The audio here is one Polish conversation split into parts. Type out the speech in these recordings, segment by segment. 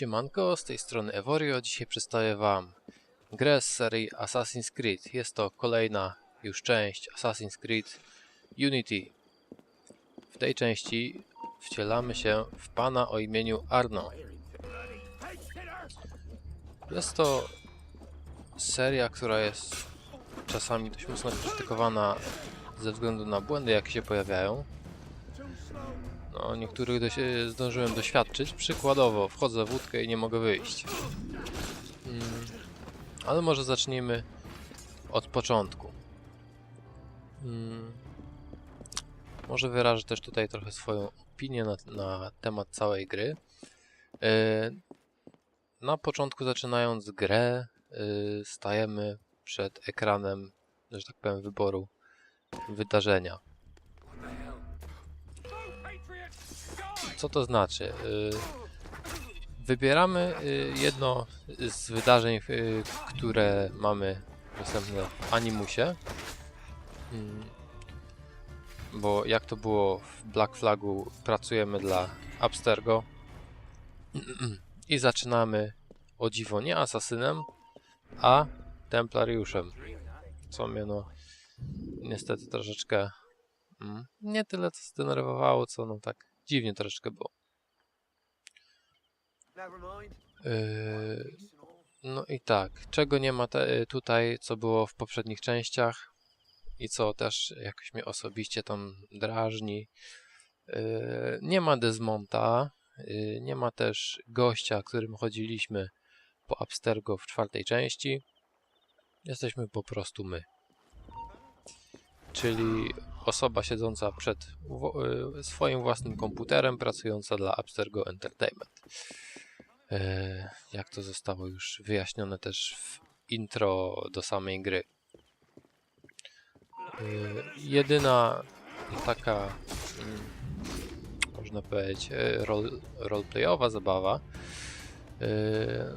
Siemanko, z tej strony Evorio. Dzisiaj przedstawię Wam grę z serii Assassin's Creed. Jest to kolejna już część Assassin's Creed Unity. W tej części wcielamy się w pana o imieniu Arno. Jest to seria, która jest czasami dość mocno krytykowana ze względu na błędy, jakie się pojawiają. No, niektórych dość, zdążyłem doświadczyć. Przykładowo, wchodzę w łódkę i nie mogę wyjść. Mm, ale może zacznijmy od początku. Mm, może wyrażę też tutaj trochę swoją opinię na, na temat całej gry. E, na początku zaczynając grę, y, stajemy przed ekranem, że tak powiem, wyboru wydarzenia. Co to znaczy? Y, Wybieramy y, jedno z wydarzeń, y, które mamy dostępne w Animusie. Mm. Bo jak to było w Black Flagu, pracujemy dla Abstergo i zaczynamy o dziwo nie asasynem, a templariuszem. Co mnie no niestety troszeczkę mm, nie tyle co zdenerwowało, co no tak dziwnie troszeczkę było. Yy, no i tak, czego nie ma te, tutaj, co było w poprzednich częściach i co też jakoś mnie osobiście tam drażni. Yy, nie ma Desmonta, yy, nie ma też gościa, którym chodziliśmy po Abstergo w czwartej części. Jesteśmy po prostu my. Czyli osoba siedząca przed y, swoim własnym komputerem, pracująca dla Abstergo Entertainment. E, Jak to zostało już wyjaśnione też w intro do samej gry. E, Jedyna taka, mm, można powiedzieć, e, rol, roleplayowa zabawa,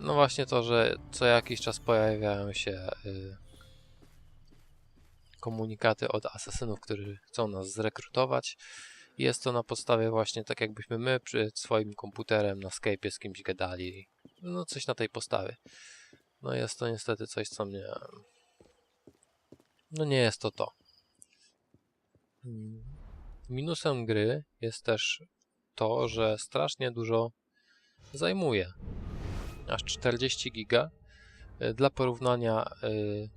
no właśnie to, że co jakiś czas pojawiają się komunikaty od asasynów, którzy chcą nas zrekrutować. Jest to na podstawie właśnie tak jakbyśmy my przed swoim komputerem na Skype'ie z kimś gadali. No coś na tej postawie. No jest to niestety coś, co mnie... No nie jest to to. Minusem gry jest też to, że strasznie dużo zajmuje. Aż 40 giga. Y, Dla porównania y,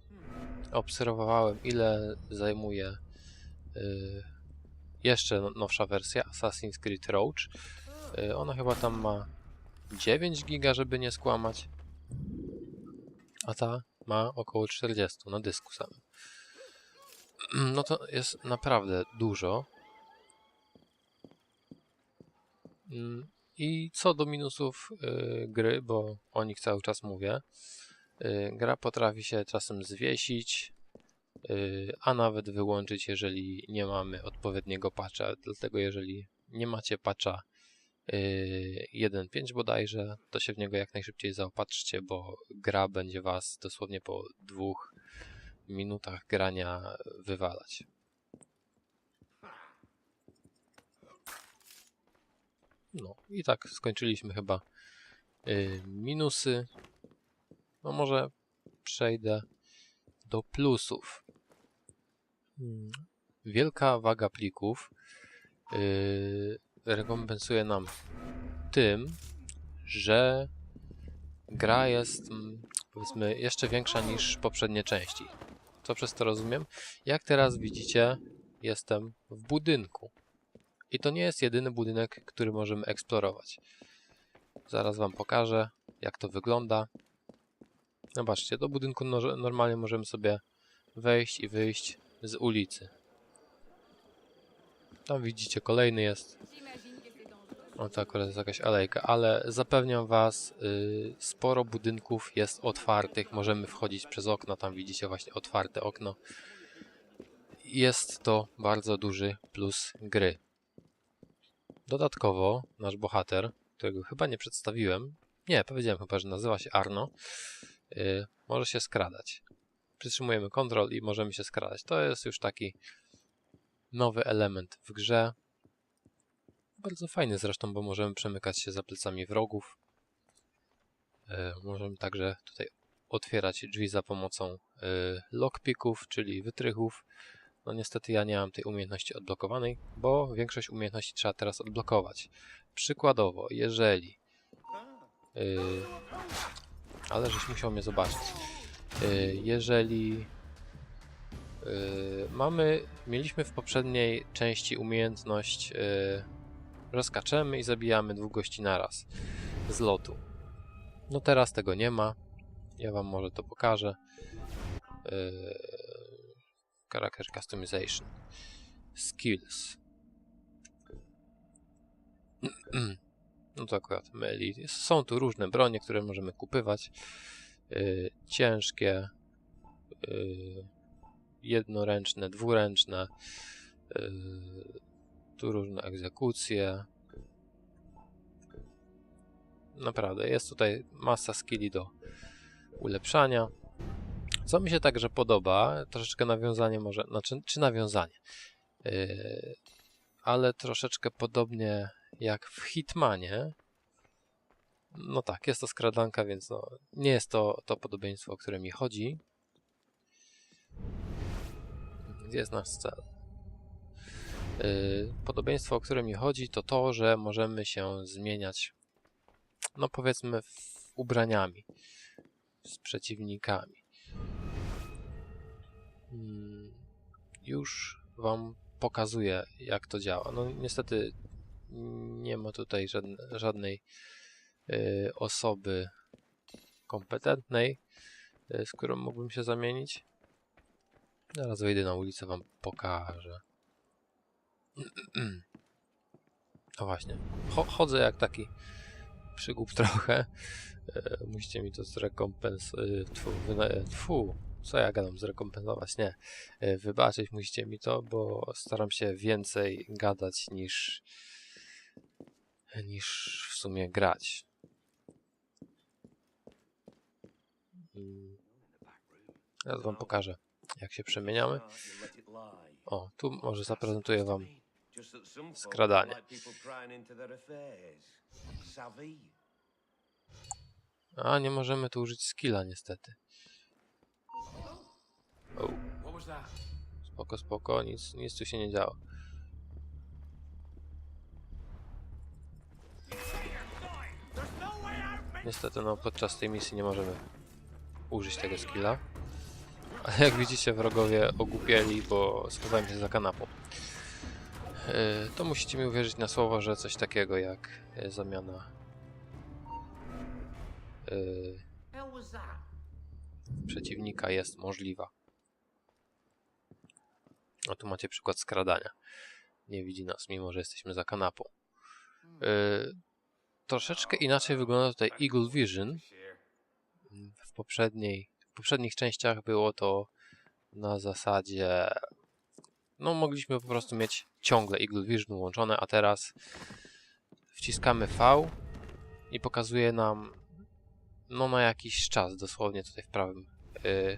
obserwowałem ile zajmuje y, jeszcze no- nowsza wersja Assassin's Creed Roach. Y, Ona chyba tam ma 9 giga, żeby nie skłamać. A ta ma około 40 na dysku samym. No to jest naprawdę dużo. Mm, I co do minusów y, gry, bo o nich cały czas mówię. Y, gra potrafi się czasem zwiesić, y, a nawet wyłączyć, jeżeli nie mamy odpowiedniego patcha. Dlatego, jeżeli nie macie patcha y, 1.5 bodajże, to się w niego jak najszybciej zaopatrzcie, bo gra będzie was dosłownie po dwóch minutach grania wywalać. No i tak skończyliśmy chyba y, minusy. No może przejdę do plusów. Hmm, Wielka waga plików yy, rekompensuje nam tym, że gra jest mm, powiedzmy jeszcze większa niż poprzednie części. Co przez to rozumiem? Jak teraz widzicie, jestem w budynku. I to nie jest jedyny budynek, który możemy eksplorować. Zaraz Wam pokażę, jak to wygląda. Zobaczcie, do budynku no- normalnie możemy sobie wejść i wyjść z ulicy. Tam widzicie, kolejny jest. O, to akurat jest jakaś alejka, ale zapewniam Was, y, sporo budynków jest otwartych. Możemy wchodzić przez okno, tam widzicie właśnie otwarte okno. Jest to bardzo duży plus gry. Dodatkowo nasz bohater, którego chyba nie przedstawiłem, nie, powiedziałem chyba, że nazywa się Arno, y, może się skradać. Przytrzymujemy kontrol i możemy się skradać. To jest już taki nowy element w grze. Bardzo fajny zresztą, bo możemy przemykać się za plecami wrogów. E, możemy także tutaj otwierać drzwi za pomocą e, lockpicków, czyli wytrychów. No niestety ja nie mam tej umiejętności odblokowanej, bo większość umiejętności trzeba teraz odblokować. Przykładowo, jeżeli... Yy, ale żeś musiał mnie zobaczyć. Yy, jeżeli yy, mamy, mieliśmy w poprzedniej części umiejętność yy, rozkaczemy i zabijamy dwóch gości naraz z lotu. No teraz tego nie ma. Ja wam może to pokażę. Character customization. Skills. No to akurat myli. Są tu różne bronie, które możemy kupywać. Yy, ciężkie, yy, jednoręczne, dwuręczne. Yy, tu różne egzekucje. Naprawdę, jest tutaj masa skilli do ulepszania. Co mi się także podoba, troszeczkę nawiązanie może, znaczy, czy nawiązanie, ale troszeczkę podobnie jak w Hitmanie. No tak, jest to skradanka, więc no, nie jest to to podobieństwo, o które mi chodzi. Gdzie jest nasz cel? Yy, podobieństwo, o które mi chodzi, to to, że możemy się zmieniać, no powiedzmy, ubraniami z przeciwnikami. Mm, Już Wam pokazuję, jak to działa. No niestety nie ma tutaj żadne, żadnej y, osoby kompetentnej, y, z którą mógłbym się zamienić. Zaraz wyjdę na ulicę, Wam pokażę. No właśnie, Cho chodzę jak taki przygłup trochę. E, musicie mi to zrekompensować. Tfu, tfu, co ja gadam, zrekompensować? Nie. Wybaczyć musicie mi to, bo staram się więcej gadać niż niż w sumie grać. Mm. Teraz wam pokażę, jak się przemieniamy. O, tu może zaprezentuję wam skradanie. A, nie możemy tu użyć skilla niestety. O, spoko, spoko, nic, nic tu się nie działo. Niestety, no podczas tej misji nie możemy użyć tego skilla. Ale jak widzicie, wrogowie ogłupieli, bo schowałem się za kanapą. Yy, to musicie mi uwierzyć na słowo, że coś takiego jak yy, zamiana yy, przeciwnika jest możliwa. A tu macie przykład skradania. Nie widzi nas, mimo że jesteśmy za kanapą. Troszeczkę inaczej wygląda tutaj Eagle Vision. W, poprzedniej, w poprzednich częściach było to na zasadzie. No, mogliśmy po prostu mieć ciągle Eagle Vision włączone, a teraz wciskamy V i pokazuje nam no na jakiś czas, dosłownie tutaj w prawym, yy,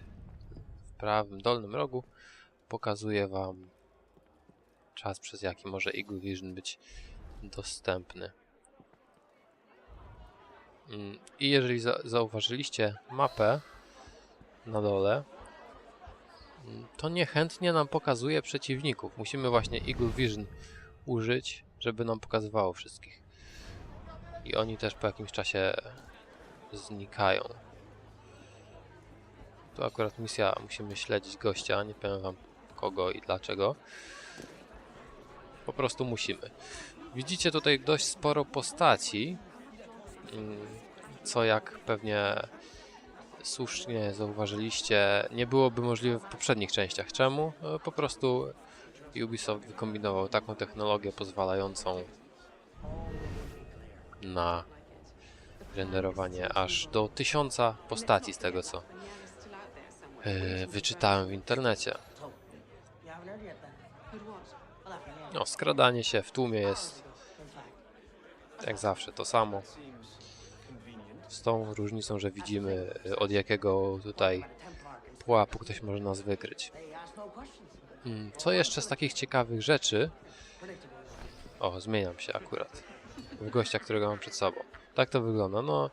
w prawym dolnym rogu pokazuje Wam czas, przez jaki może Eagle Vision być dostępny. Mm, I jeżeli za zauważyliście mapę na dole, mm, to niechętnie nam pokazuje przeciwników. Musimy właśnie Eagle Vision użyć, żeby nam pokazywało wszystkich. I oni też po jakimś czasie znikają. Tu akurat misja, musimy śledzić gościa, nie powiem wam kogo i dlaczego. Po prostu musimy. Widzicie tutaj dość sporo postaci, co jak pewnie słusznie zauważyliście, nie byłoby możliwe w poprzednich częściach. Czemu? No, Po prostu Ubisoft wykombinował taką technologię pozwalającą na renderowanie aż do tysiąca postaci z tego co yy, wyczytałem w internecie. No, skradanie się w tłumie jest jak zawsze to samo. Z tą różnicą, że widzimy y, od jakiego tutaj pułapu ktoś może nas wykryć. Mm, Co jeszcze z takich ciekawych rzeczy? O, zmieniam się akurat. W gościa, którego mam przed sobą. Tak to wygląda. No,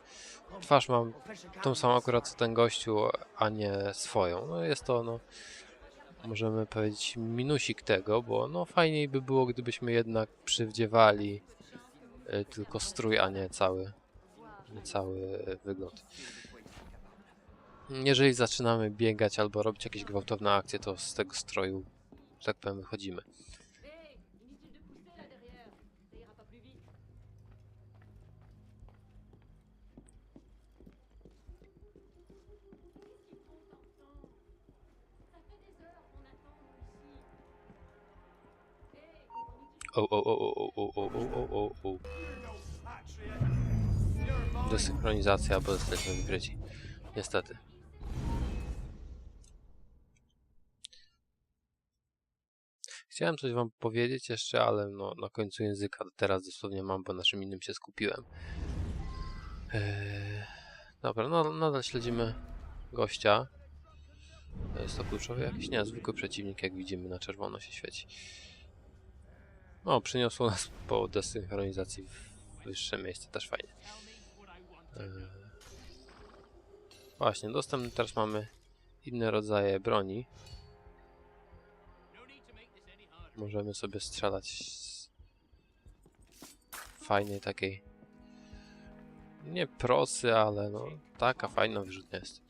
twarz mam tą samą akurat co ten gościu, a nie swoją. No jest to, no, możemy powiedzieć minusik tego, bo no fajniej by było, gdybyśmy jednak przywdziewali y, tylko strój, a nie cały, cały wygląd. Jeżeli zaczynamy biegać albo robić jakieś gwałtowne akcje, to z tego stroju, że tak powiem, wychodzimy. Hé, inutile de pousser là derrière. Ça ira pas plus Desynchronizacja, bo jesteśmy wykryci. Niestety. Chciałem coś wam powiedzieć jeszcze, ale no, na końcu języka teraz dosłownie mam, bo na czym innym się skupiłem. Eee, dobra, no, nadal śledzimy gościa. Jest to kluczowy jakiś? Nie, zwykły przeciwnik, jak widzimy na czerwono się świeci. O, przyniosło nas po desynchronizacji w wyższe miejsce, też fajnie. Eee, Właśnie, dostępny teraz mamy inne rodzaje broni. Możemy sobie strzelać z fajnej takiej nie prosy, ale no taka fajna wyrzutnia jest.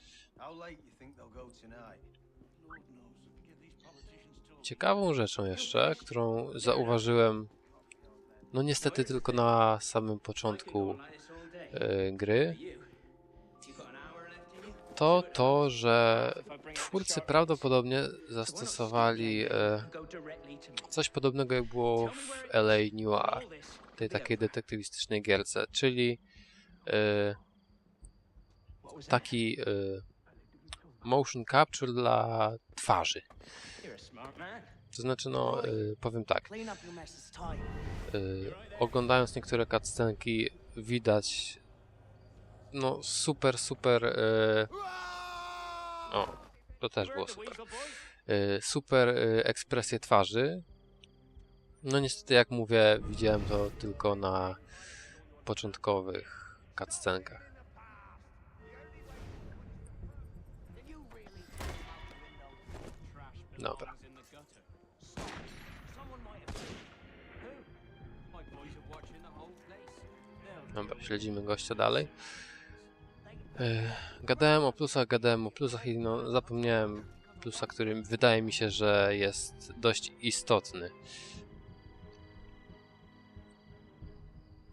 Ciekawą rzeczą jeszcze, którą zauważyłem no niestety tylko na samym początku e, gry, to to, że twórcy prawdopodobnie zastosowali e, coś podobnego jak było w LA Noir, tej takiej detektywistycznej gierce, czyli e, taki e, motion capture dla twarzy. To znaczy, no, powiem tak, oglądając niektóre cutscenki widać no super, super y, o, to też było super. Y, super y, ekspresję twarzy. No niestety jak mówię widziałem to tylko na początkowych cutscenkach. Dobra. Dobra, śledzimy gościa dalej. Yy, gadałem o plusach, gadałem o plusach i no, zapomniałem plusa, który wydaje mi się, że jest dość istotny.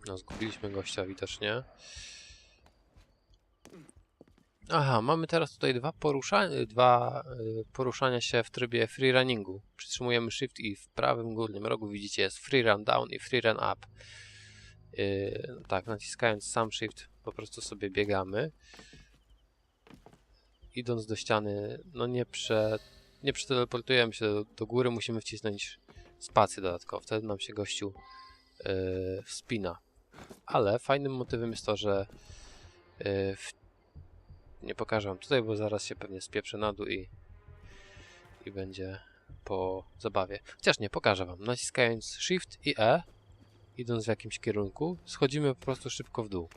No, zgubiliśmy gościa widocznie. Aha, mamy teraz tutaj dwa, porusza dwa y, poruszania się w trybie freerunningu. Przytrzymujemy Shift i w prawym górnym rogu widzicie jest free run down i free run up. Yy, tak, naciskając sam Shift po prostu sobie biegamy. Idąc do ściany, no nie prze, nie przeteleportujemy się do, do góry, musimy wcisnąć spację dodatkowo. Wtedy nam się gościu yy, wspina. Ale fajnym motywem jest to, że yy, w, nie pokażę wam tutaj, bo zaraz się pewnie spieprzę na dół i, i będzie po zabawie. Chociaż nie, pokażę wam. Naciskając Shift i E idąc w jakimś kierunku, schodzimy po prostu szybko w dół.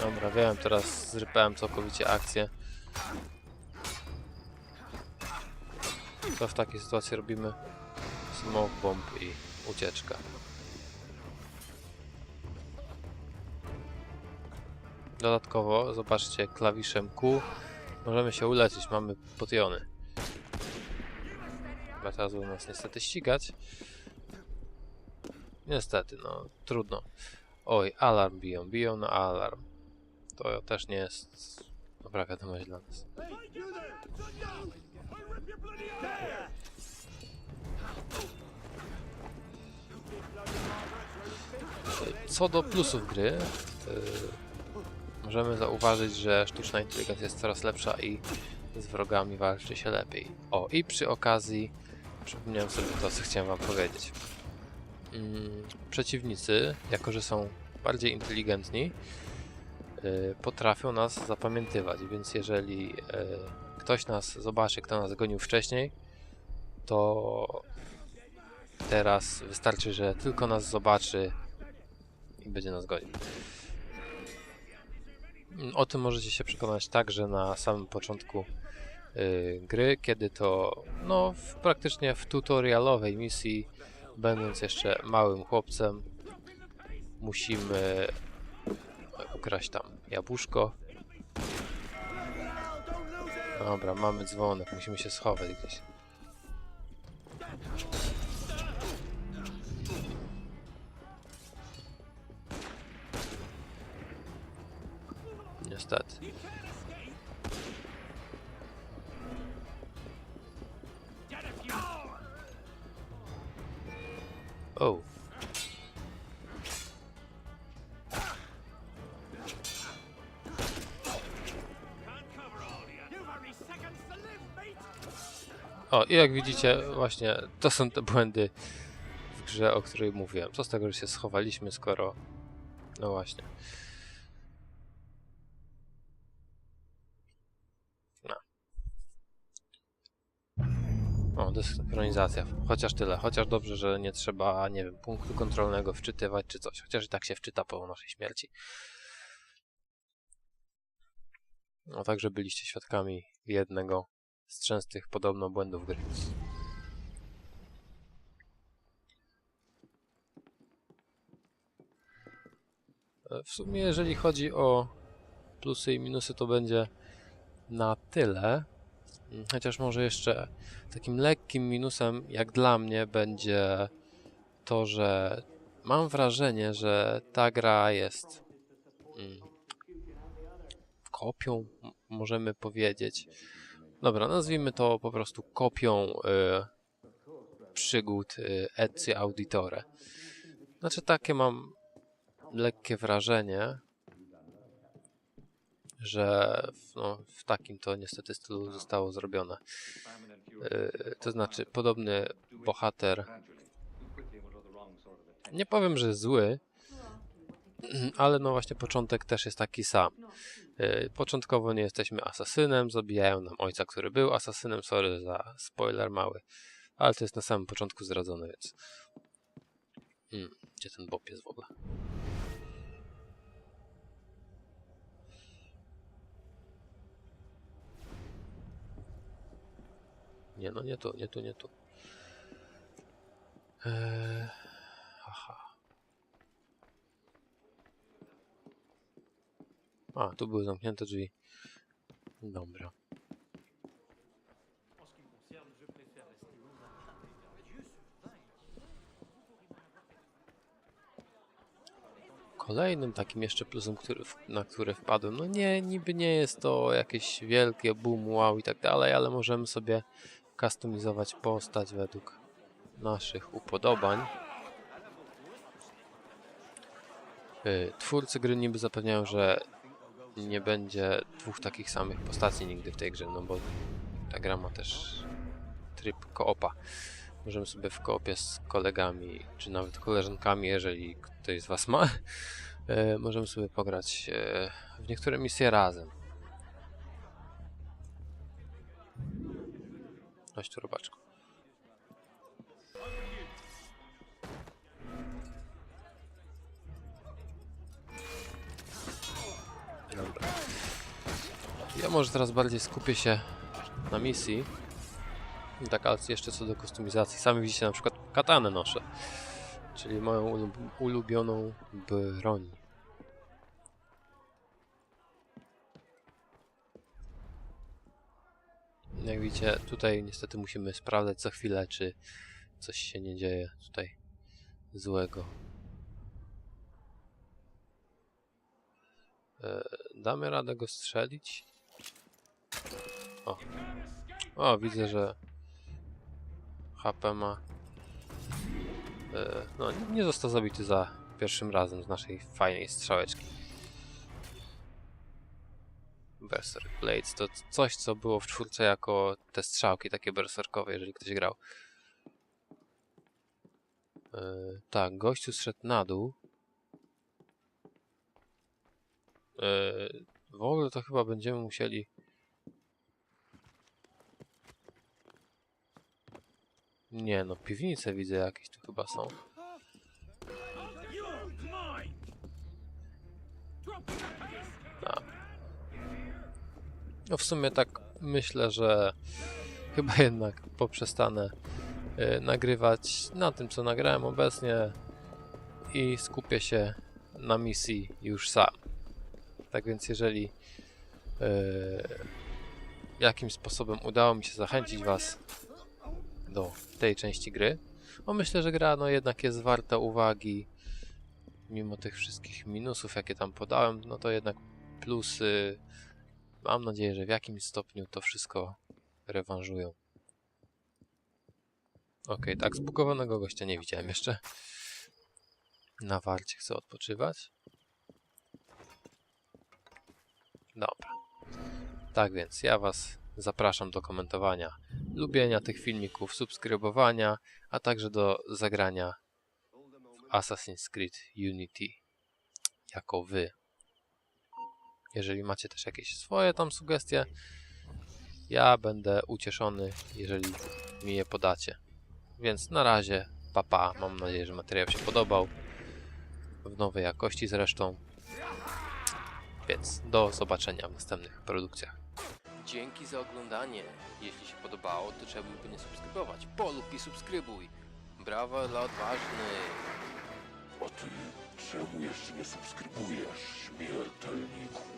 Dobra, wiem, teraz zrypałem całkowicie akcję. Co w takiej sytuacji robimy? Smoke bomb i ucieczka. Dodatkowo, zobaczcie, klawiszem Q możemy się uleczyć, mamy potiony. Chyba teraz będą nas niestety ścigać. Niestety, no trudno. Oj, alarm biją, biją na alarm. To też nie jest dobra wiadomość dla nas. Co do plusów gry, yy, możemy zauważyć, że sztuczna inteligencja jest coraz lepsza i z wrogami walczy się lepiej. O, i przy okazji przypomniałem sobie to, co chciałem wam powiedzieć. Mm, przeciwnicy, jako że są bardziej inteligentni, y, potrafią nas zapamiętywać, więc jeżeli y, ktoś nas zobaczy, kto nas gonił wcześniej, to teraz wystarczy, że tylko nas zobaczy i będzie nas gonił. O tym możecie się przekonać także na samym początku y, gry, kiedy to no, w, praktycznie w tutorialowej misji, będąc jeszcze małym chłopcem, musimy ukraść tam jabłuszko. Dobra, mamy dzwonek, musimy się schować gdzieś. Niestety. O. O, i jak widzicie, właśnie to są te błędy w grze, o których mówiłem. Co z tego, że się schowaliśmy, skoro... No właśnie. O, desynchronizacja. Chociaż tyle. Chociaż dobrze, że nie trzeba, nie wiem, punktu kontrolnego wczytywać czy coś. Chociaż i tak się wczyta po naszej śmierci. No, także byliście świadkami jednego z częstych podobno błędów gry. W sumie, jeżeli chodzi o plusy i minusy, to będzie na tyle. Chociaż może jeszcze takim lekkim minusem, jak dla mnie, będzie to, że mam wrażenie, że ta gra jest mm, kopią, możemy powiedzieć. Dobra, nazwijmy to po prostu kopią y, przygód y, Ezio Auditore. Znaczy takie mam lekkie wrażenie, że w, no, w takim to niestety stylu zostało zrobione. Y, to znaczy podobny bohater, nie powiem, że zły, ale no właśnie początek też jest taki sam. Y, Początkowo nie jesteśmy asasynem, zabijają nam ojca, który był asasynem, sorry za spoiler mały, ale to jest na samym początku zdradzone, więc... Hmm, gdzie ten Bob jest w ogóle? Nie no, nie tu, nie tu, nie tu. Eee, aha. A, tu były zamknięte drzwi. Dobra. Kolejnym takim jeszcze plusem, który, na który wpadłem, no nie, niby nie jest to jakieś wielkie boom, wow i tak dalej, ale możemy sobie kustomizować postać według naszych upodobań. Y, Twórcy gry niby zapewniają, że nie będzie dwóch takich samych postaci nigdy w tej grze, no bo ta gra ma też tryb koopa. Możemy sobie w koopie z kolegami, czy nawet koleżankami, jeżeli ktoś z Was ma, e, możemy sobie pograć e, w niektóre misje razem. Tu, robaczku. Dobra. Ja może teraz bardziej skupię się na misji. I Tak, ale jeszcze co do kustomizacji. Sami widzicie na przykład katanę noszę. Czyli moją ulub ulubioną broń. Jak widzicie, tutaj niestety musimy sprawdzać co chwilę, czy coś się nie dzieje tutaj złego. E, damy radę go strzelić? O. O, widzę, że HP ma. E, no, nie został zabity za pierwszym razem z naszej fajnej strzałeczki. Berserk Blades to coś, co było w czwórce jako te strzałki takie berserkowe, jeżeli ktoś grał. E, tak, gościu zszedł na dół. E, w ogóle to chyba będziemy musieli Nie no, piwnice widzę jakieś tu chyba są. No w sumie tak myślę, że chyba jednak poprzestanę y, nagrywać na tym, co nagrałem obecnie i skupię się na misji już sam. Tak więc jeżeli y, jakimś sposobem udało mi się zachęcić Was do tej części gry, bo myślę, że gra no jednak jest warta uwagi mimo tych wszystkich minusów, jakie tam podałem, no to jednak plusy mam nadzieję, że w jakimś stopniu to wszystko rewanżują. Okej, tak, zbugowanego gościa nie widziałem jeszcze. Na warcie chcę odpoczywać. Dobra. Tak więc ja Was zapraszam do komentowania, lubienia tych filmików, subskrybowania, a także do zagrania w Assassin's Creed Unity jako Wy. Jeżeli macie też jakieś swoje tam sugestie, ja będę ucieszony, jeżeli mi je podacie. Więc na razie, papa. Pa. Mam nadzieję, że materiał się podobał. W nowej jakości zresztą. Więc do zobaczenia w następnych produkcjach. Dzięki za oglądanie. Jeśli się podobało, to trzeba by nie subskrybować. Polub i subskrybuj. Brawa dla odważnych. A ty czemu jeszcze nie subskrybujesz, śmiertelniku?